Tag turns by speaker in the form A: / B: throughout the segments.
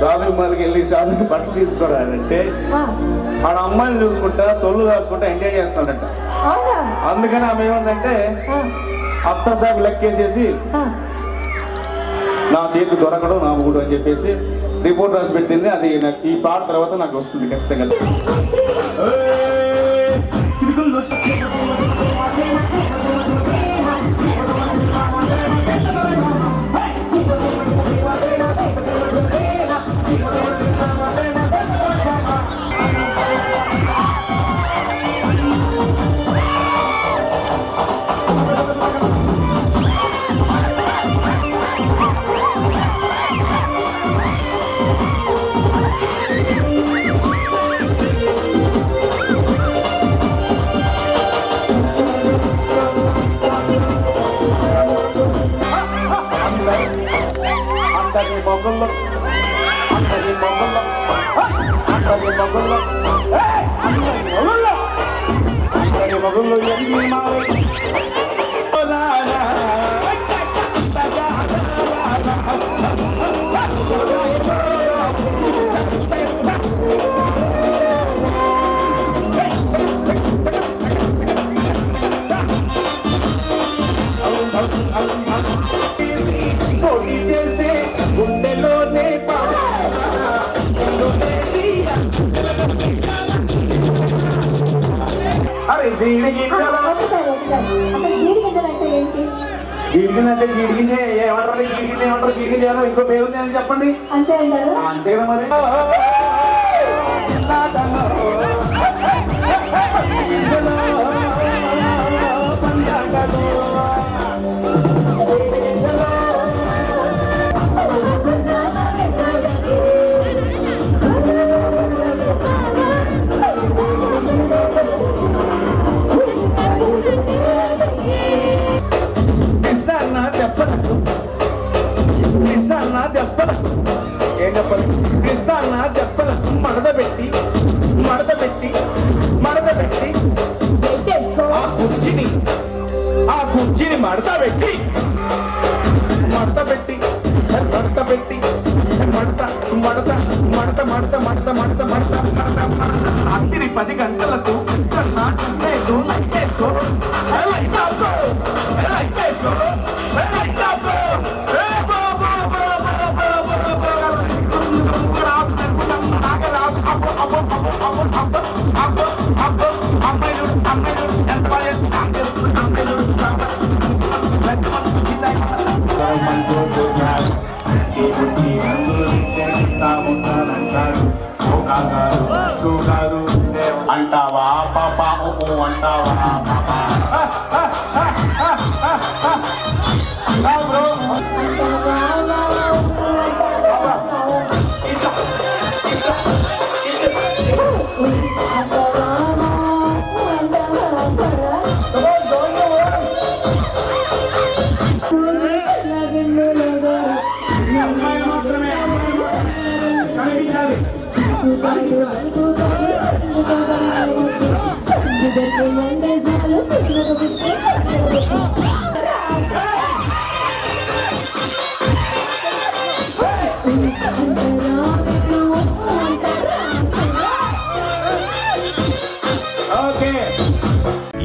A: Shopping మాల్కి వెళ్ళి shopping బట్టలు తీసుకోవడాలంటే
B: ఆ,
A: ఆడ అమ్మాయిని చూసుకుంటా సొల్లు దాచుకుంటా ఎంజాయ్ చేస్తాడంట.
B: అవునా?
A: అందుకని ఆమె ఏమందంటే అత్త లెక్కేసేసి నా చేతి దొరకడం నా మూడు అని చెప్పేసి రిపోర్ట్ రాసి పెట్టింది. అది నాకు ఈ పాట తర్వాత నాకు వస్తుంది ఖచ్చితంగా. ఏయ్! அண்ணனின் மங்களம் அண்ணனின் மங்களம் அண்ணனின் மங்களம் அண்ணனின் மங்களம் எங்கே மாலை I'm అరే జీడి గింజలు.
B: Okay sir okay sir. అసలు జీడి గింజలు అంటే ఏంటి?
A: జీడి గింజ. ఏమంటారు జీడి ఏమంటారు జీడి ఇంకో పేరు చెప్పండి.
B: అంతే అంటారు.
A: అంతే మరి? అన్న చెప్పలకు ఏం చెప్పాలి కృష్ణ అన్న చెప్పలకు మడత పెట్టి మడత పెట్టి మడత పెట్టి ఆ కుర్చీని ఆ కుర్చీని మడత పెట్టి మడత పెట్టి మడత పెట్టి మడత మడత మడత మడత మడత మడత మడత మడత రాత్రి పది గంటలకు కన్నా లేదు అంటావా పాప ఓ అంటావా పాప? Bro But the one that's all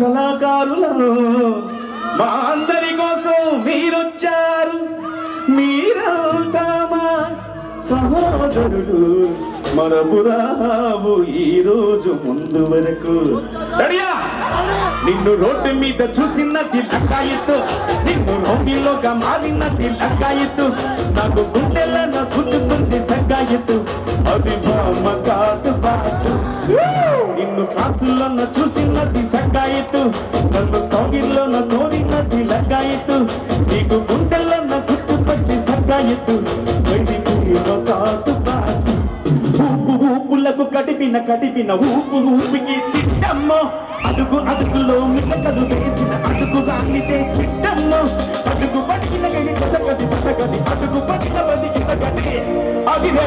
A: కళాకారులను మా అందరి కోసం మీరొచ్చారు. మీరంతా మా సహోదరులు. మరపురావు ఈ రోజు ముందు వరకు. రెడీయా? నిన్ను రోడ్డు మీద చూసినది లక్కాయిత్తు నిన్ను రోమిలోగా మారినది లక్కాయిత్తు నాకు గుండెలను చుట్టుకుంది సగ్గాయిత్తు అది బామ్మ కాదు బాటు నిన్ను క్లాసులోన చూసినది సగ్గాయిత్తు నన్ను కౌగిల్లోన తోడినది లగ్గాయిత్తు నీకు గుండెలోన గుర్తుకొచ్చి సగ్గాయిత్తు కాదు బాసు. ఊపు ఊపులకు కడిపిన కడిపిన ఊపు ఊపికి చిట్టమ్మో. అడుగు అడుగులో మిట్టకలు వేసిన అడుగు రాణితే చిట్టల్లో. అడుగు పట్టిన గడి పసగది పసగది అడుగు పడిగవది అది అదివే